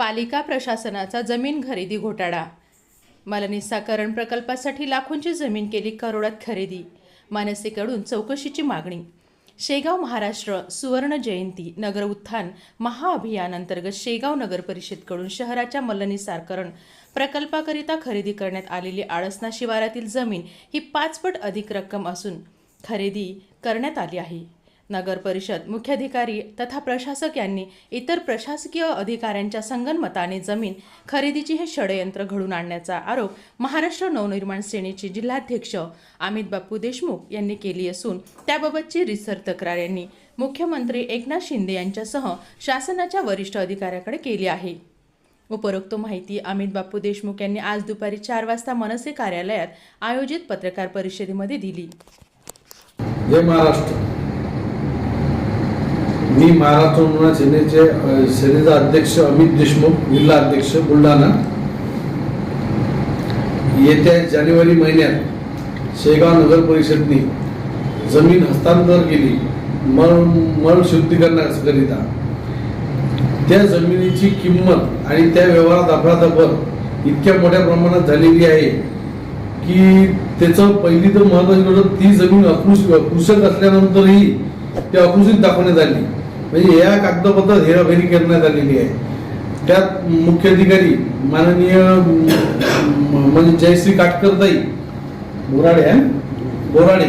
पालिका प्रशासनाचा जमीन खरेदी घोटाळा. मलनिस्साकरण प्रकल्पासाठी लाखोंची जमीन केली करोडात खरेदी मनसेकडून चौकशीची मागणी. शेगाव महाराष्ट्र सुवर्ण जयंती नगर उत्थान महाअभियानांतर्गत शेगाव नगर परिषदकडून शहराच्या मलनिस्साकरण प्रकल्पाकरिता खरेदी करण्यात आलेली आळसना शिवारातील जमीन ही पाचपट अधिक रक्कम असून खरेदी करण्यात आली आहे. नगर परिषद मुख्याधिकारी तथा प्रशासक यांनी इतर प्रशासकीय अधिकाऱ्यांच्या संगनमताने जमीन खरेदीची हे षडयंत्र घडून आणण्याचा आरोप महाराष्ट्र नवनिर्माण सेनेचे जिल्हाध्यक्ष अमित बापू देशमुख यांनी केली असून त्याबाबतची रिसर तक्रार यांनी मुख्यमंत्री एकनाथ शिंदे यांच्यासह शासनाच्या वरिष्ठ अधिकाऱ्याकडे केली आहे. उपरोक्त माहिती अमित बापू देशमुख यांनी आज दुपारी चार वाजता मनसे कार्यालयात आयोजित पत्रकार परिषदेमध्ये दिली. महाराष्ट्र मी महाराष्ट्र सेनेचे सेनेचा अध्यक्ष अमित देशमुख जिल्हा अध्यक्ष बुलढाणा. येत्या जानेवारी महिन्यात शेगाव नगर परिषदने जमीन हस्तांतर केली मळ मळ शुद्धीकरणाकरिता त्या जमिनीची किंमत आणि त्या व्यवहारात अफरातफर इतक्या मोठ्या प्रमाणात झालेली आहे की त्याचं पहिली तर महत्वाची गोष्ट ती जमीन अकृष कृषक असल्यानंतरही ते अकृषित दाखवण्यात आली. म्हणजे या कागदपत्रात हेराफेरी करण्यात आलेली आहे. त्यात मुख्य अधिकारी माननीय म्हणजे जयश्री काटकरताई बोराडे आहे बोराडे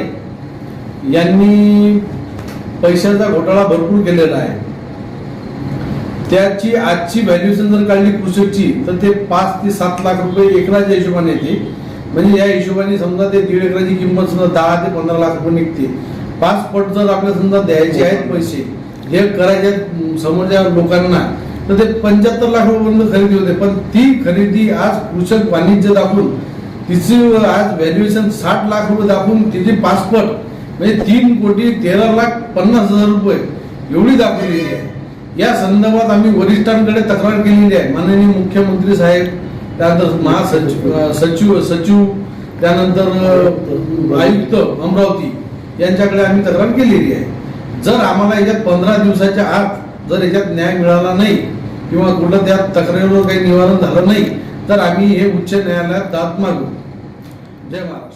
यांनी पैशाचा घोटाळा भरपूर केलेला आहे. त्याची आजची व्हॅल्युएशन जर काढली कृषकची तर ते पाच ते सात लाख रुपये एकराच्या हिशोबाने येते. म्हणजे या हिशोबाने समजा ते दीड एकराची किंमत समजा दहा ते पंधरा लाख रुपये निघते. पाच पट जर आपल्याला समजा द्यायचे आहेत पैसे हे करायचे आहेत समोरच्या लोकांना. तर ते पंच्याहत्तर लाख रुपयापर्यंत खरेदी होते. पण ती खरेदी आज कृषक वाणिज्य दाखवून तिची आज व्हॅल्युएशन साठ लाख रुपये दाखवून तिची पासपट म्हणजे तीन कोटी तेरा लाख पन्नास हजार रुपये एवढी दाखवलेली आहे. या संदर्भात आम्ही वरिष्ठांकडे तक्रार केलेली आहे. माननीय मुख्यमंत्री साहेब त्यानंतर महासचिव सचिव सचिव त्यानंतर आयुक्त अमरावती यांच्याकडे आम्ही तक्रार केलेली आहे. जर आम्हाला याच्यात पंधरा दिवसाच्या आत जर याच्यात न्याय मिळाला नाही किंवा कुठं त्या तक्रारीवर काही निवारण झालं नाही तर आम्ही हे उच्च न्यायालयात दाद मागू. जय महाराज.